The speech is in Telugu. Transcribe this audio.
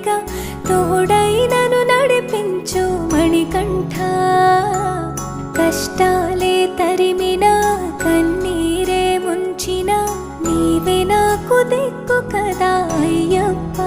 తండ్రిగా తోడైనను నడిపించు మణికంఠ. కష్టాలే తరిమిన కన్నీరే ముంచిన నీవే నాకు దిక్కు కదా అయ్యప్ప.